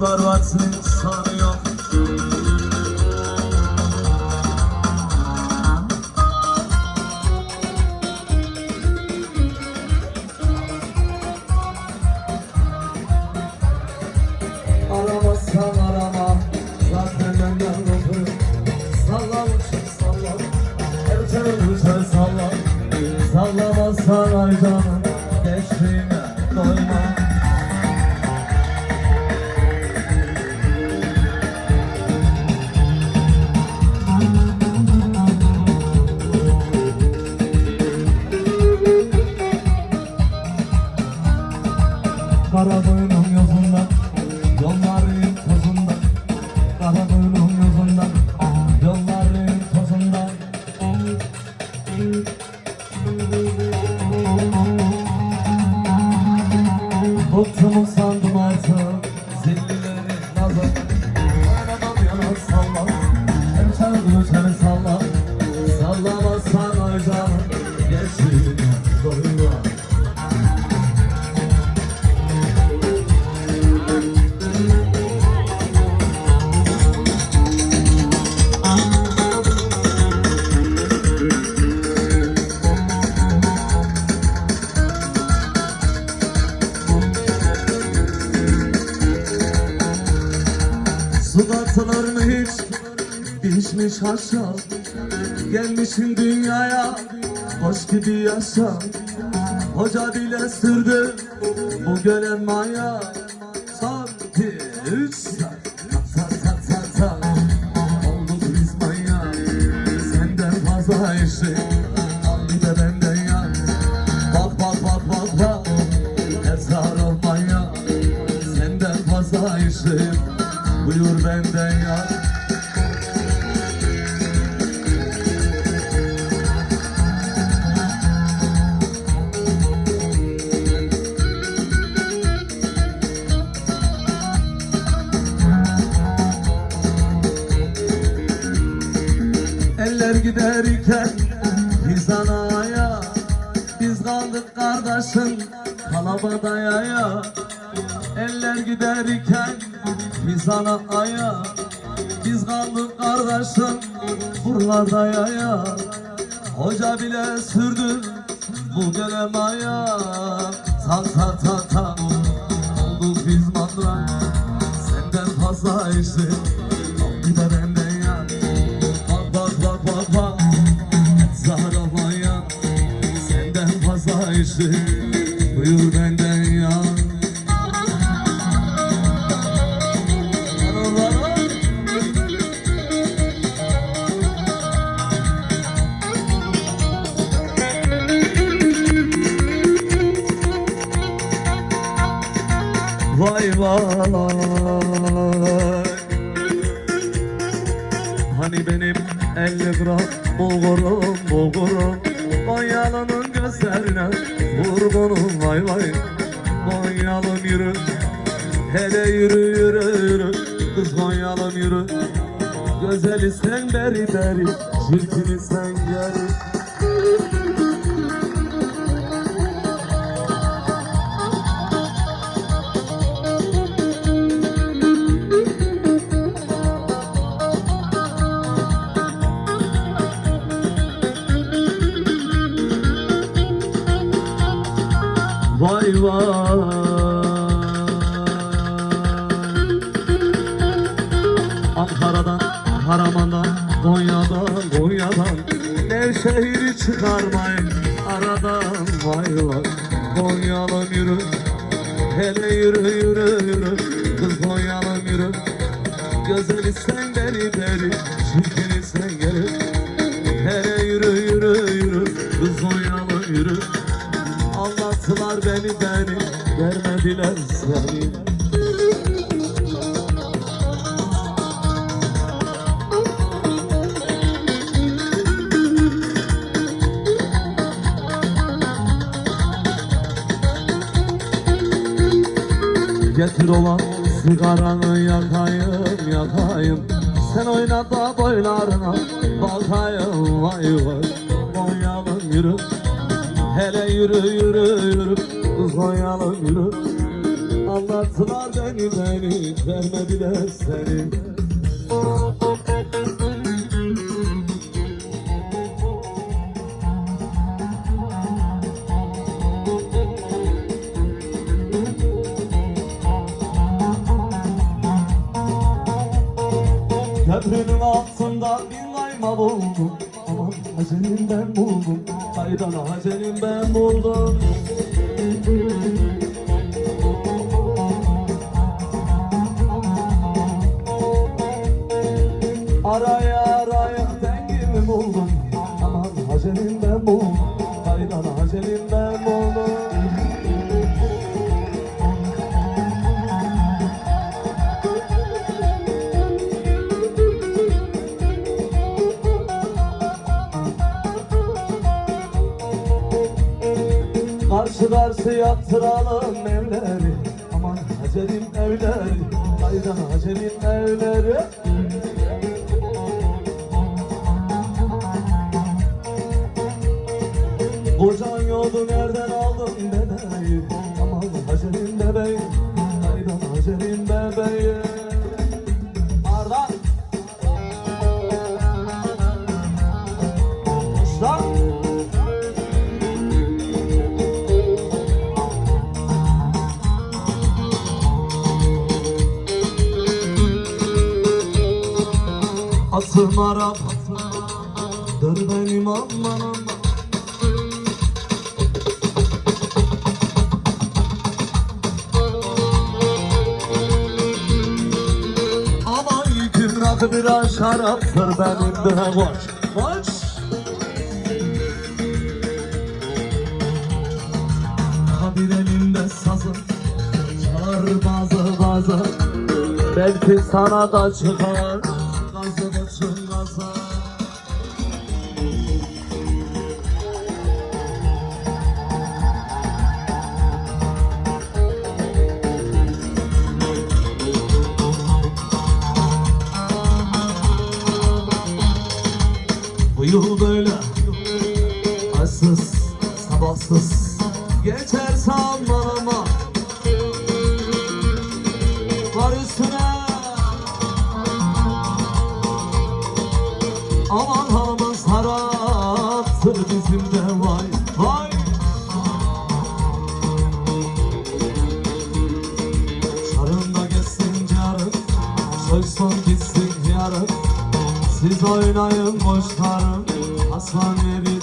barbatın sana 僕も Pişmiş aşağı Gelmişsin dünyaya Hoş gibi yaşa Hoca bile sürdü Bu gölen maya. Üç Ta ta ta ta ta Olduk biz manya Senden fazla işi giderken biz anaya Biz kaldık kardeşim kalabada yaya Eller giderken biz anaya Biz kaldık kardeşim buralarda yaya Hoca bile sürdü bu gelemaya Ta ta ta ta olduk biz mandıra. Senden fazla işi işi Buyur benden ya. Vay vay. Hani benim 50 gram bulgurum bulgurum Konyalı'nın gözlerine vurgunum vay vay. Konyalım yürü. Hele yürü yürü yürü. Kız Konyalım yürü. Güzel isen beri beri Çirkin isen geri Vay Ankara'dan, Karaman'dan, Konya'dan, Konya'dan Nevşehir'i çıkarmayın. Aradan Vay vay Konyalım yürü. Hele yürü yürü yürü. Kız Konyalım yürü. Güzel isen beri beri Çirkin Vermediler seni Getir olan sigaranı yakayım yakayım. Sen oyna da boylarına bakayım vay vay. Konyalım yürü. Hele yürü yürü yürü. Kız yürü Anlattılar beni beni Vermediler seni. Köprünün altında bir kayma buldum. Aman hacelim ben buldum. Kaydan hacelim ben buldum Karşı yaptıralım evleri. Aman Hacer'in evleri. Hayda Hacer'in evleri. Kocan yoldu nereden aldın bebeği Aman Hacer'in bebeği Atım Arap Dur benim aman aman. Ama yüküm rakı biraz şaraptır benim de boş Boş Kabir elinde sazı. Çalar bazı bazı. Belki sana da çıkar. Gazı Üstüne Aman halımız haraptır bizim de vay vay. Sarında geçsin carım Soysun gitsin yarım Siz oynayın boş karım Aslan verin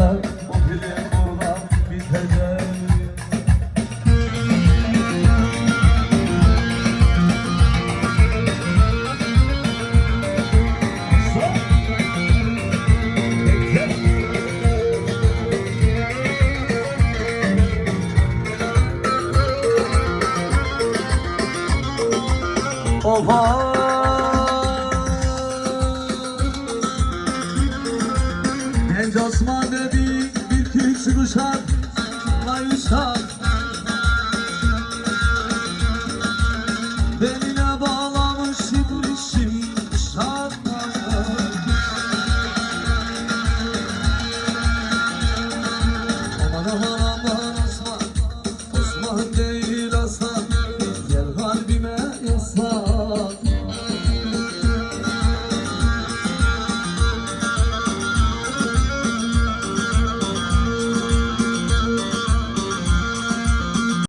Osman dedi bir küçük uşak